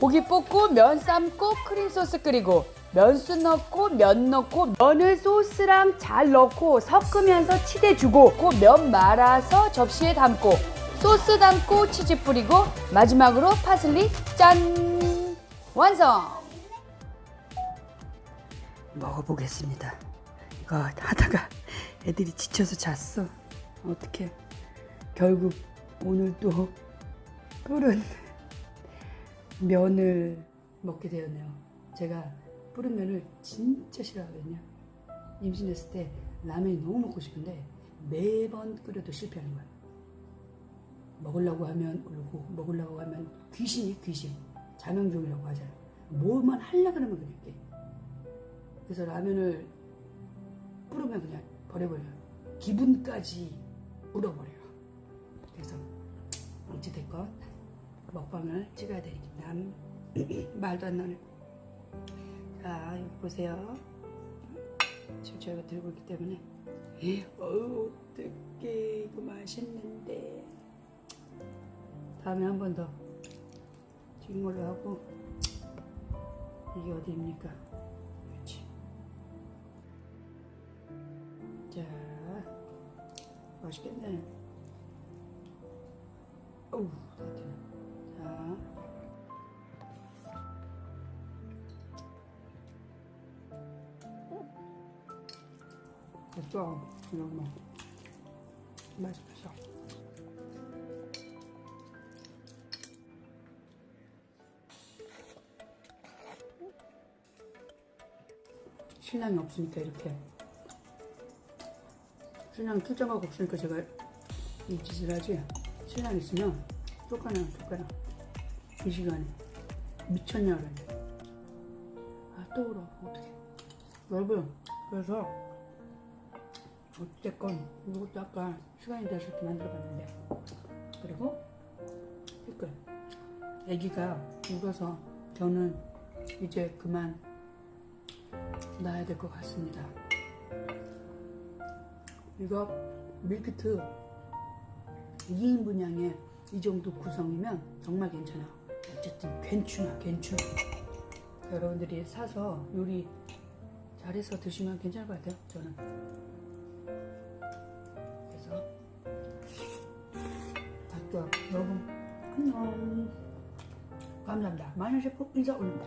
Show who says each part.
Speaker 1: 고기 볶고 면 삶고 크림 소스 끓이고 면수 넣고 면 넣고 면을 소스랑 잘 넣고 섞으면서 치대 주고 그면 말아서 접시에 담고 소스 담고 치즈 뿌리고 마지막으로 파슬리 짠! 완성! 먹어보겠습니다. 이거 하다가 애들이 지쳐서 잤어. 어떻게 결국 오늘 또 끓은 면을 먹게 되었네요. 제가 뿌른 면을 진짜 싫어하거든요. 임신했을 때 라면이 너무 먹고 싶은데 매번 끓여도 실패하는 거예요. 먹으려고 하면 울고 먹으려고 하면 귀신이 귀신 자명종이라고 하잖아요. 뭐만 하려고 하면 그렇게 그래서 라면을 뿌르면 그냥 버려버려요. 기분까지 물어버려요. 그래서 어찌됐건 먹방을 찍어야 되니까 말도 안 나네. 자 여기 보세요. 지금 저희가 들고 있기 때문에 어우 어떡해 이거 맛있는데 다음에 한 번더 튀긴 걸로 하고 이게 어디입니까? 그렇지. 자 맛있겠네. 어우 됐어. 이런 거. 맛있어. 신랑이 없으니까 이렇게. 신랑 출장가고 없으니까 제가 이 짓을 하지. 신랑 있으면 쫓겨나 쫓겨나 이 시간에. 미쳤냐 그러네. 아 또 울어 어떡해. 여러분 그래서 어쨌건 이것도 아까 시간이 돼서 이렇게 만들어봤는데. 그리고 댓글 아기가 울어서 저는 이제 그만 놔야 될 것 같습니다. 이거 밀키트 2인분 양의 이 정도 구성이면 정말 괜찮아. 어쨌든 괜찮아 괜찮아 여러분들이 사서 요리 잘해서 드시면 괜찮을 것 같아요 저는 밤 잠다 많은 셰프 인사 올린다